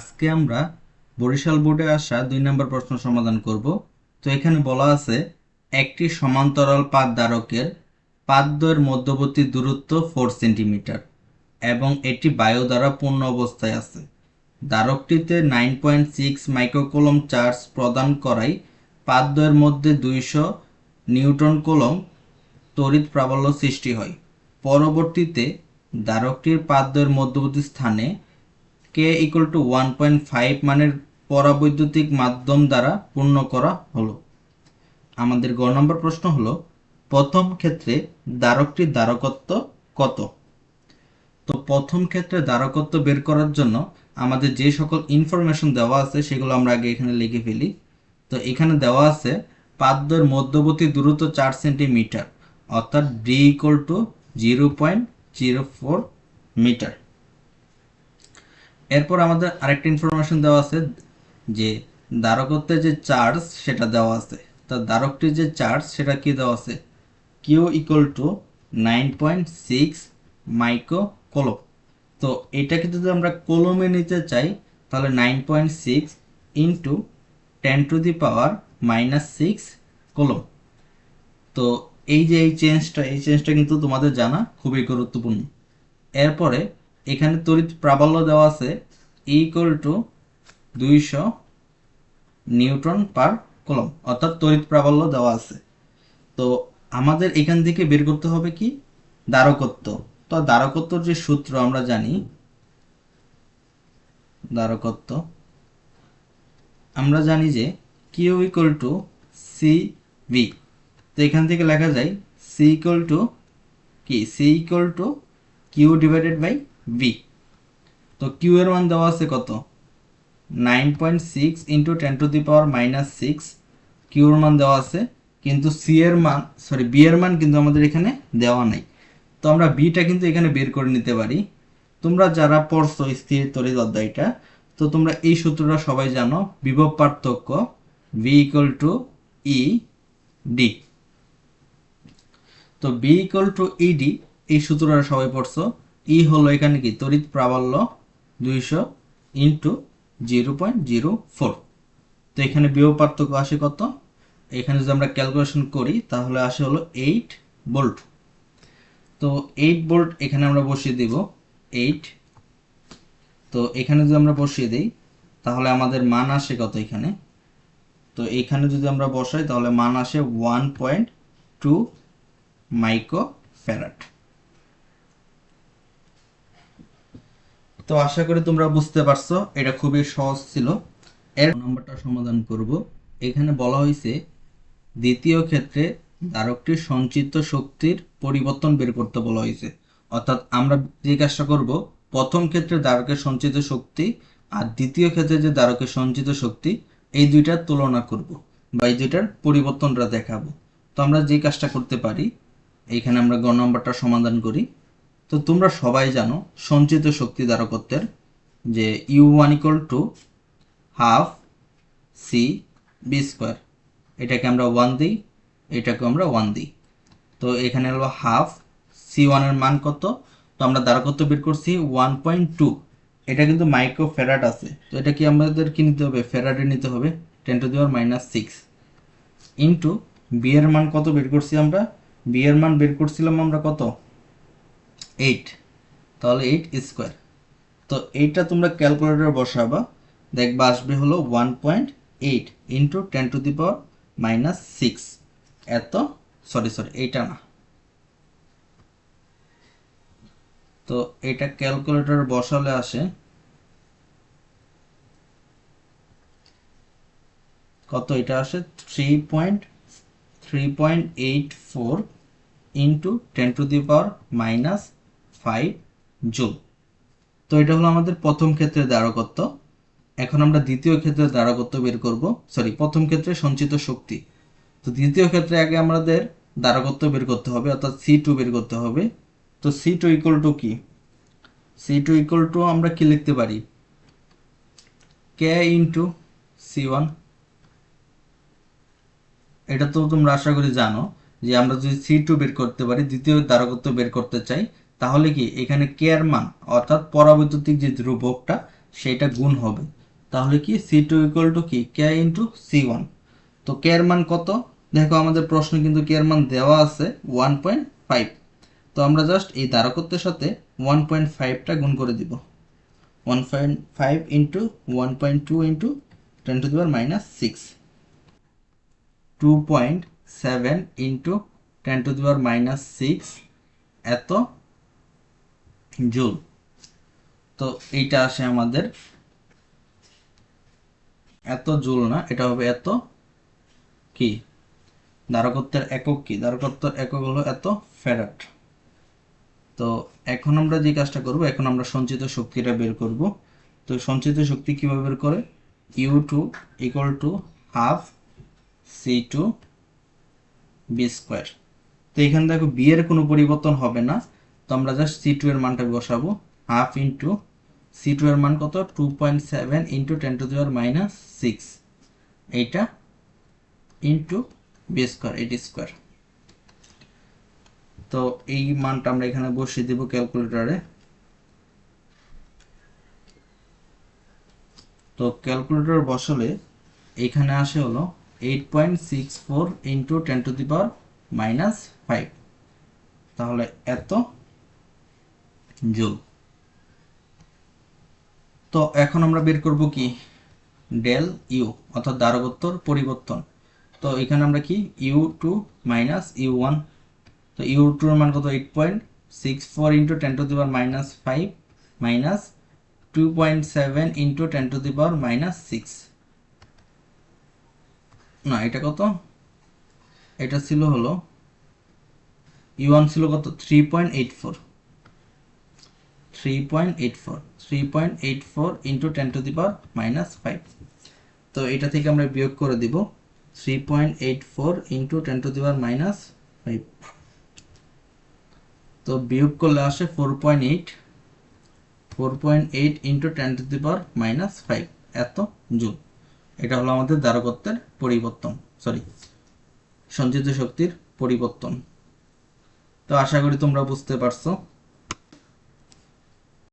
আজকে আমরা বরিশাল বোর্ডে আসা দুই নম্বর প্রশ্ন সমাধান করব। তো এখানে বলা আছে, একটি সমান্তরাল পাত দ্বারকের পাতদ্বয়ের মধ্যবর্তী দূরত্ব ফোর সেন্টিমিটার এবং এটি বায়ু দ্বারা পূর্ণ অবস্থায় আছে। দ্বারকটিতে nine point six microcoulomb charge প্রদান করায় পাতদ্বয়ের মধ্যে দুইশো নিউটন কোলম তড়িৎ প্রাবল্য সৃষ্টি হয়। পরবর্তীতে দ্বারকটির পাতদ্বয়ের মধ্যবর্তী স্থানে K equal to one point five মানের পরাবৈদ্যুতিক মাধ্যম দ্বারা পূর্ণ করা হলো। আমাদের গ নম্বর প্রশ্ন হলো, প্রথম ক্ষেত্রে দ্বারকটির দ্বারকত্ব কত? তো প্রথম ক্ষেত্রে দ্বারকত্ব বের করার জন্য আমাদের যে সকল ইনফরমেশন দেওয়া আছে সেগুলো আমরা আগে এখানে লিখে ফেলি। তো এখানে দেওয়া আছে, পাদ্যের মধ্যবর্তী দূরত্ব চার সেন্টিমিটার, অর্থাৎ D equal to zero point zero four meter এরপর আমাদের আরেকটা ইনফরমেশন দেওয়া আছে যে দ্বারকত্বের যে চার্জ সেটা দেওয়া আছে। তা দ্বারকটির যে চার্জ সেটা কি দেওয়া আছে? Q equal to nine point six micro coulomb তো এটাকে যদি আমরা কলমে নিতে চাই, তাহলে nine point six into ten to the power minus six coulomb তো এই যে এই চেঞ্জটা এই চেঞ্জটা কিন্তু তোমাদের জানা খুবই গুরুত্বপূর্ণ। এরপরে এখানে তড়িৎ প্রাবল্য দেওয়া আছে ইকুয়াল টু দুইশো নিউটন পার কলম অর্থাৎ তড়িৎ প্রাবল্য দেওয়া আছে। তো আমাদের এখান থেকে বের করতে হবে কি? দ্বারকত্ব। তো দ্বারকত্বর যে সূত্র আমরা জানি, দ্বারকত্ব, আমরা জানি যে Q equal to C V তো এখান থেকে লেখা যায় সি ইকুয়াল টু কি? C equal to Q divided by V তো কিউ এর মান দেওয়া আছে কত? Nine point six into ten to the power minus six কিউর মান দেওয়া আছে, কিন্তু সি এর মান সরি বি এর মান কিন্তু আমাদের এখানে দেওয়া নাই। তো আমরা বিটা কিন্তু এখানে বের করে নিতে পারি। তোমরা যারা পড়ছো স্থির তড়িৎ অধ্যায়টা, তো তোমরা এই সূত্রটা সবাই জানো, বিভব পার্থক্য V equal to E D তো V equal to E D এই সূত্রটা সবাই পড়ছো। ই হলো এখানে কি? তড়িৎ প্রাবল্য দুইশো into zero point zero four তো এখানে বিভব পার্থক্য আসে কত? এখানে যদি আমরা ক্যালকুলেশন করি, তাহলে আসে হলো এইট বোল্ট তো এইট বোল্ট এখানে আমরা বসিয়ে দিব এইট তো এখানে যদি আমরা বসিয়ে দিই, তাহলে আমাদের মান আসে কত এখানে? তো এখানে যদি আমরা বসাই, তাহলে মান আসে one point two micro farad তো আশা করি তোমরা বুঝতে পারছ, এটা খুবই সহজ ছিল। এর নম্বরটা সমাধান করব। এখানে বলা হয়েছে, দ্বিতীয় ক্ষেত্রে ধারকটির সঞ্চিত শক্তির পরিবর্তন বের করতে বলা হয়েছে। অর্থাৎ আমরা কাজটা করব, প্রথম ক্ষেত্রে ধারকের সঞ্চিত শক্তি আর দ্বিতীয় ক্ষেত্রে যে দ্বারকের সঞ্চিত শক্তি, এই দুইটার তুলনা করব বা এই দুইটার পরিবর্তনটা দেখাবো। তো আমরা যে কাজটা করতে পারি, এইখানে আমরা গ নম্বরটা সমাধান করি। তো তোমরা সবাই জানো সঞ্চিত শক্তি দ্বারকত্বের যে U one equal to half C V square এটাকে আমরা ওয়ান দিই এটাকে আমরা ওয়ান দিই। তো এখানে হলো হাফ সি ওয়ানের মান কত? তো আমরা দ্বারকত্ব বের করছি ওয়ান পয়েন্ট টু এটা কিন্তু মাইক্রো ফেরাড আছে। তো এটা কি আমাদের কি নিতে হবে? ফেরাডে নিতে হবে ten to the power minus six into V এর মান কত বের করছি আমরা? বি এর মান বের করছিলাম আমরা কত? এইট তাহলে এইট স্কোয়ার তো এইটা তোমরা ক্যালকুলেটরে বসাবা। দেখবা আসবে হলো one point eight into ten to the power minus six এত সরি সরি এইটা না। তো এটা ক্যালকুলেটর বসালে আসে কত? এটা আসে three point three point eight four into ten to the power minus five joule তো এটা হলো আমাদের প্রথম ক্ষেত্রে দ্বারকত্ব। এখন আমরা দ্বিতীয় ক্ষেত্রে দ্বারকত্ব বের করব। সরি প্রথম ক্ষেত্রে সঞ্চিত শক্তি। তো দ্বিতীয় ক্ষেত্রে আগে আমাদের দ্বারকত্ব বের করতে হবে, অর্থাৎ সি টু বের করতে হবে। তো সি টু ইকুয়াল টু কি? সি টু ইকুয়াল টু আমরা কি লিখতে পারি? কে ইন্টু সি ওয়ান এটা তো তোমরা আশা করি জানো যে আমরা যদি সি টু বের করতে পারি, দ্বিতীয় দ্বারকত্ব বের করতে চাই তাহলে কি এখানে কে এর মান, অর্থাৎ পরাবৈদ্যুতিক যে ধ্রুবকটা, সেটা গুণ হবে। তাহলে কি সি টু ইকুয়াল টু কি? কে ইন্টু সি ওয়ান তো কে এর মান কত? দেখো আমাদের প্রশ্ন কিন্তু কে এর মান দেওয়া আছে ওয়ান পয়েন্ট ফাইভ তো আমরা জাস্ট এই দ্বারকত্বের সাথে ওয়ান পয়েন্ট ফাইভটা গুণ করে দিব। One point five into one point two into ten to the power minus six two point seven into ten to the power minus six এত জুল। তো এইটা আসে আমাদের এত জুল না, এটা হবে এত কি? দ্বারকত্বের একক কি? দ্বারকত্বের একক হলো এত ফ্যারাট তো এখন আমরা যে কাজটা করব, এখন আমরা সঞ্চিত শক্তিটা বের করব। তো সঞ্চিত শক্তি কীভাবে বের করে? U two equal to half C two V square তো এখানে দেখো বি এর কোনো পরিবর্তন হবে না। তো আমরা জাস্ট সি টু এর মানটা বসাবো। হাফ ইন্টু সি টু এর মান কত? Two point seven into ten to the power minus six এইটা into V square eight square তো এই মানটা আমরা এখানে বসিয়ে দেব ক্যালকুলেটরে তো ক্যালকুলেটর বসালে এখানে আসে হলো eight point six four into ten to the power minus five তাহলে এত জুল। তো এখন আমরা বের করব কি? ডেল ইউ, অর্থাৎ দ্বারকত্বর পরিবর্তন। তো এখানে আমরা কি? U two minus U one. তো ইউ টুর মান কত? Eight point six four into ten to the power minus five minus two point seven into ten to the power minus six. না, এটা কত? এটা ছিল হলো, ইউ ওয়ান ছিল কত? Three point eight four. Three point eight four three point eight four into ten to the power minus five তো এটা থেকে আমরা বিয়োগ করে দিব three point eight four into ten to the power minus five তো বিয়োগ করলে আসে four point eight four point eight into ten to the power minus five এত জুল। এটা হলো আমাদের দ্বারকত্বের পরিবর্তন সরি সঞ্চিত শক্তির পরিবর্তন। তো আশা করি তোমরা বুঝতে পারছ।